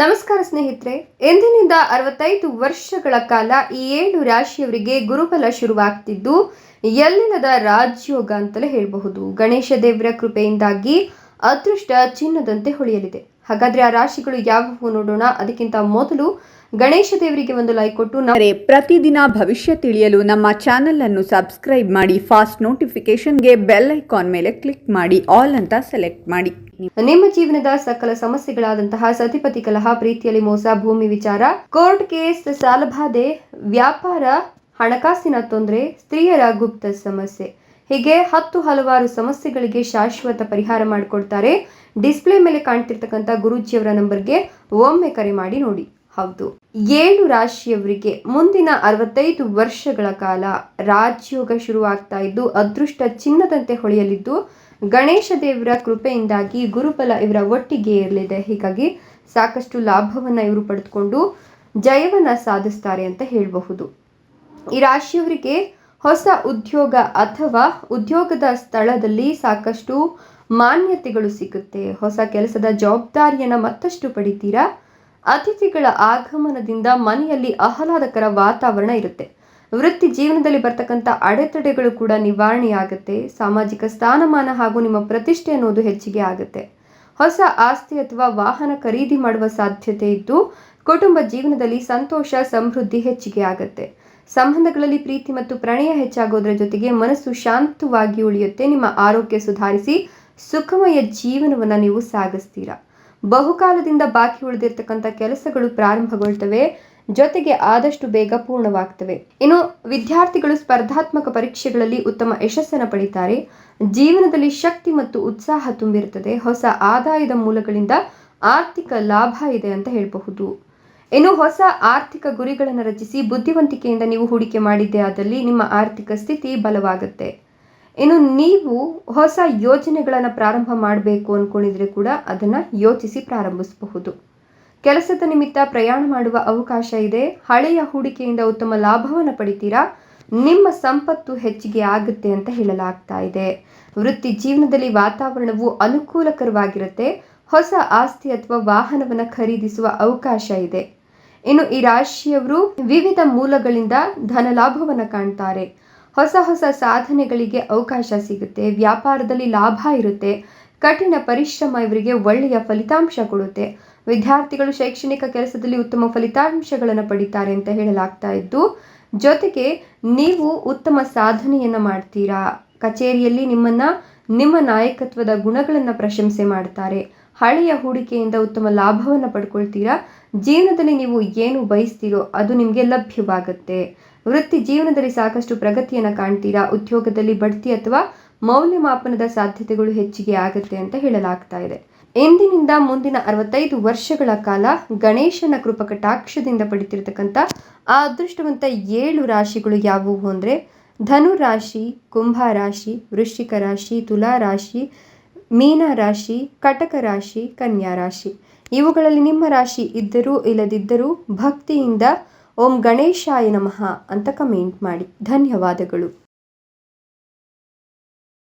ನಮಸ್ಕಾರ ಸ್ನೇಹಿತರೆ, ಎಂದಿನಿಂದ ಅರವತ್ತೈದು ವರ್ಷಗಳ ಕಾಲ ಈ ಏಳು ರಾಶಿಯವರಿಗೆ ಗುರುಬಲ ಶುರುವಾಗ್ತಿದ್ದು, ಎಲ್ಲಿಲ್ಲದ ರಾಜಯೋಗ ಅಂತಲೇ ಹೇಳಬಹುದು. ಗಣೇಶ ದೇವರ ಕೃಪೆಯಿಂದಾಗಿ ಅದೃಷ್ಟ ಚಿನ್ನದಂತೆ ಹೊಳೆಯಲಿದೆ. ಹಾಗಾದ್ರೆ ಆ ರಾಶಿಗಳು ಯಾವುವು ನೋಡೋಣ? ಅದಕ್ಕಿಂತ ಮೊದಲು ಗಣೇಶ ದೇವರಿಗೆ ಒಂದು ಲೈಕ್ ಕೊಟ್ಟು ನಮ್ಮ ಪ್ರತಿದಿನ ಭವಿಷ್ಯ ತಿಳಿಯಲು ನಮ್ಮ ಚಾನೆಲ್ ಅನ್ನು ಸಬ್ಸ್ಕ್ರೈಬ್ ಮಾಡಿ ಫಾಸ್ಟ್ ನೋಟಿಫಿಕೇಶನ್ಗೆ ಬೆಲ್ ಐಕಾನ್ ಮೇಲೆ ಕ್ಲಿಕ್ ಮಾಡಿ ಆಲ್ ಅಂತ ಸೆಲೆಕ್ಟ್ ಮಾಡಿ. ನಿಮ್ಮ ಜೀವನದ ಸಕಲ ಸಮಸ್ಯೆಗಳಾದಂತಹ ಸತಿಪತಿ ಕಲಹ ಪ್ರೀತಿಯಲ್ಲಿ ಮೋಸ ಭೂಮಿ ವಿಚಾರ ಕೋರ್ಟ್ ಕೇಸ್ ಸಾಲಬಾಧೆ ವ್ಯಾಪಾರ ಹಣಕಾಸಿನ ತೊಂದರೆ ಸ್ತ್ರೀಯರ ಗುಪ್ತ ಸಮಸ್ಯೆ ಹೀಗೆ ಹತ್ತು ಹಲವಾರು ಸಮಸ್ಯೆಗಳಿಗೆ ಶಾಶ್ವತ ಪರಿಹಾರ ಮಾಡಿಕೊಡ್ತಾರೆ. ಡಿಸ್ಪ್ಲೇ ಮೇಲೆ ಕಾಣ್ತಿರ್ತಕ್ಕಂಥ ಗುರುಜಿಯವರ ನಂಬರ್ಗೆ ಒಮ್ಮೆ ಕರೆ ಮಾಡಿ ನೋಡಿ. ಹೌದು. ಏಳು ರಾಶಿಯವರಿಗೆ ಮುಂದಿನ ಅರವತ್ತೈದು ವರ್ಷಗಳ ಕಾಲ ರಾಜಯೋಗ ಶುರುವಾಗ್ತಾ ಇದ್ದು, ಅದೃಷ್ಟ ಚಿನ್ನದಂತೆ ಹೊಳೆಯಲಿದ್ದು, ಗಣೇಶ ದೇವರ ಕೃಪೆಯಿಂದಾಗಿ ಗುರುಬಲ ಇವರ ಒಟ್ಟಿಗೆ ಇರಲಿದೆ ಹೀಗಾಗಿ ಸಾಕಷ್ಟು ಲಾಭವನ್ನು ಇವರು ಪಡೆದುಕೊಂಡು ಜಯವನ್ನು ಸಾಧಿಸ್ತಾರೆ ಅಂತ ಹೇಳಬಹುದು. ಈ ರಾಶಿಯವರಿಗೆ ಹೊಸ ಉದ್ಯೋಗ ಅಥವಾ ಉದ್ಯೋಗದ ಸ್ಥಳದಲ್ಲಿ ಸಾಕಷ್ಟು ಮಾನ್ಯತೆಗಳು ಸಿಗುತ್ತೆ. ಹೊಸ ಕೆಲಸದ ಜವಾಬ್ದಾರಿಯನ್ನು ಮತ್ತಷ್ಟು ಪಡಿತೀರಾ? ಅತಿಥಿಗಳ ಆಗಮನದಿಂದ ಮನೆಯಲ್ಲಿ ಆಹ್ಲಾದಕರ ವಾತಾವರಣ ಇರುತ್ತೆ. ವೃತ್ತಿ ಜೀವನದಲ್ಲಿ ಬರ್ತಕ್ಕಂಥ ಅಡೆತಡೆಗಳು ಕೂಡ ನಿವಾರಣೆಯಾಗುತ್ತೆ. ಸಾಮಾಜಿಕ ಸ್ಥಾನಮಾನ ಹಾಗೂ ನಿಮ್ಮ ಪ್ರತಿಷ್ಠೆ ಅನ್ನೋದು ಹೆಚ್ಚಿಗೆ ಆಗುತ್ತೆ. ಹೊಸ ಆಸ್ತಿ ಅಥವಾ ವಾಹನ ಖರೀದಿ ಮಾಡುವ ಸಾಧ್ಯತೆ ಇದ್ದು, ಕುಟುಂಬ ಜೀವನದಲ್ಲಿ ಸಂತೋಷ, ಸಮೃದ್ಧಿ ಹೆಚ್ಚಿಗೆ ಆಗುತ್ತೆ. ಸಂಬಂಧಗಳಲ್ಲಿ ಪ್ರೀತಿ ಮತ್ತು ಪ್ರಣಯ ಹೆಚ್ಚಾಗೋದ್ರ ಜೊತೆಗೆ ಮನಸ್ಸು ಶಾಂತವಾಗಿ ಉಳಿಯುತ್ತೆ. ನಿಮ್ಮ ಆರೋಗ್ಯ ಸುಧಾರಿಸಿ ಸುಖಮಯ ಜೀವನವನ್ನು ನೀವು ಸಾಗಿಸ್ತೀರಾ? ಬಹುಕಾಲದಿಂದ ಬಾಕಿ ಉಳಿದಿರ್ತಕ್ಕಂಥ ಕೆಲಸಗಳು ಪ್ರಾರಂಭಗೊಳ್ತವೆ. ಜೊತೆಗೆ ಆದಷ್ಟು ಬೇಗ ಪೂರ್ಣವಾಗ್ತವೆ. ಇನ್ನು ವಿದ್ಯಾರ್ಥಿಗಳು ಸ್ಪರ್ಧಾತ್ಮಕ ಪರೀಕ್ಷೆಗಳಲ್ಲಿ ಉತ್ತಮ ಯಶಸ್ಸನ್ನು ಪಡಿತಾರೆ. ಜೀವನದಲ್ಲಿ ಶಕ್ತಿ ಮತ್ತು ಉತ್ಸಾಹ ತುಂಬಿರುತ್ತದೆ. ಹೊಸ ಆದಾಯದ ಮೂಲಗಳಿಂದ ಆರ್ಥಿಕ ಲಾಭ ಇದೆ ಅಂತ ಹೇಳಬಹುದು. ಇನ್ನು ಹೊಸ ಆರ್ಥಿಕ ಗುರಿಗಳನ್ನು ರಚಿಸಿ ಬುದ್ಧಿವಂತಿಕೆಯಿಂದ ನೀವು ಹೂಡಿಕೆ ಮಾಡಿದ್ದೇ ಆದಲ್ಲಿ ನಿಮ್ಮ ಆರ್ಥಿಕ ಸ್ಥಿತಿ ಬಲವಾಗುತ್ತೆ. ಇನ್ನು ನೀವು ಹೊಸ ಯೋಜನೆಗಳನ್ನು ಪ್ರಾರಂಭ ಮಾಡಬೇಕು ಅಂದ್ಕೊಂಡಿದ್ರೆ ಕೂಡ ಅದನ್ನು ಯೋಚಿಸಿ ಪ್ರಾರಂಭಿಸಬಹುದು. ಕೆಲಸದ ನಿಮಿತ್ತ ಪ್ರಯಾಣ ಮಾಡುವ ಅವಕಾಶ ಇದೆ. ಹಳೆಯ ಹೂಡಿಕೆಯಿಂದ ಉತ್ತಮ ಲಾಭವನ್ನು ಪಡಿತೀರಾ? ನಿಮ್ಮ ಸಂಪತ್ತು ಹೆಚ್ಚಿಗೆ ಆಗುತ್ತೆ ಅಂತ ಹೇಳಲಾಗ್ತಾ ಇದೆ. ವೃತ್ತಿ ಜೀವನದಲ್ಲಿ ವಾತಾವರಣವು ಅನುಕೂಲಕರವಾಗಿರುತ್ತೆ. ಹೊಸ ಆಸ್ತಿ ಅಥವಾ ವಾಹನವನ್ನು ಖರೀದಿಸುವ ಅವಕಾಶ ಇದೆ. ಇನ್ನು ಈ ರಾಶಿಯವರು ವಿವಿಧ ಮೂಲಗಳಿಂದ ಧನ ಲಾಭವನ್ನು ಕಾಣ್ತಾರೆ. ಹೊಸ ಹೊಸ ಸಾಧನೆಗಳಿಗೆ ಅವಕಾಶ ಸಿಗುತ್ತೆ. ವ್ಯಾಪಾರದಲ್ಲಿ ಲಾಭ ಇರುತ್ತೆ. ಕಠಿಣ ಪರಿಶ್ರಮ ಇವರಿಗೆ ಒಳ್ಳೆಯ ಫಲಿತಾಂಶ ಕೊಡುತ್ತೆ. ವಿದ್ಯಾರ್ಥಿಗಳು ಶೈಕ್ಷಣಿಕ ಕೆಲಸದಲ್ಲಿ ಉತ್ತಮ ಫಲಿತಾಂಶಗಳನ್ನು ಪಡಿತಾರೆ ಅಂತ ಹೇಳಲಾಗ್ತಾ ಇದ್ದು, ಜೊತೆಗೆ ನೀವು ಉತ್ತಮ ಸಾಧನೆಯನ್ನು ಮಾಡ್ತೀರಾ? ಕಚೇರಿಯಲ್ಲಿ ನಿಮ್ಮನ್ನ ನಿಮ್ಮ ನಾಯಕತ್ವದ ಗುಣಗಳನ್ನು ಪ್ರಶಂಸೆ ಮಾಡ್ತಾರೆ. ಹಳೆಯ ಹೂಡಿಕೆಯಿಂದ ಉತ್ತಮ ಲಾಭವನ್ನು ಪಡ್ಕೊಳ್ತೀರಾ? ಜೀವನದಲ್ಲಿ ನೀವು ಏನು ಬಯಸ್ತೀರೋ ಅದು ನಿಮಗೆ ಲಭ್ಯವಾಗುತ್ತೆ. ವೃತ್ತಿ ಜೀವನದಲ್ಲಿ ಸಾಕಷ್ಟು ಪ್ರಗತಿಯನ್ನು ಕಾಣ್ತೀರಾ? ಉದ್ಯೋಗದಲ್ಲಿ ಬಡ್ತಿ ಅಥವಾ ಮೌಲ್ಯಮಾಪನದ ಸಾಧ್ಯತೆಗಳು ಹೆಚ್ಚಿಗೆ ಆಗುತ್ತೆ ಅಂತ ಹೇಳಲಾಗ್ತಾ ಇದೆ. ಎಂದಿನಿಂದ ಮುಂದಿನ ಅರವತ್ತೈದು ವರ್ಷಗಳ ಕಾಲ ಗಣೇಶನ ಕೃಪಕಟಾಕ್ಷದಿಂದ ಪಡಿತಿರ್ತಕ್ಕಂಥ ಆ ಅದೃಷ್ಟವಂತ ಏಳು ರಾಶಿಗಳು ಯಾವುವು ಅಂದರೆ ಧನು ರಾಶಿ ಕುಂಭ ರಾಶಿ, ವೃಶ್ಚಿಕ ರಾಶಿ, ತುಲಾ ರಾಶಿ ಮೀನ ರಾಶಿ, ಕಟಕ ರಾಶಿ, ಕನ್ಯಾ ರಾಶಿ. ಇವುಗಳಲ್ಲಿ ನಿಮ್ಮ ರಾಶಿ ಇದ್ದರೂ ಇಲ್ಲದಿದ್ದರೂ ಭಕ್ತಿಯಿಂದ ಓಂ ಗಣೇಶಾಯ ನಮಃ ಅಂತ ಕಮೆಂಟ್ ಮಾಡಿ. ಧನ್ಯವಾದಗಳು.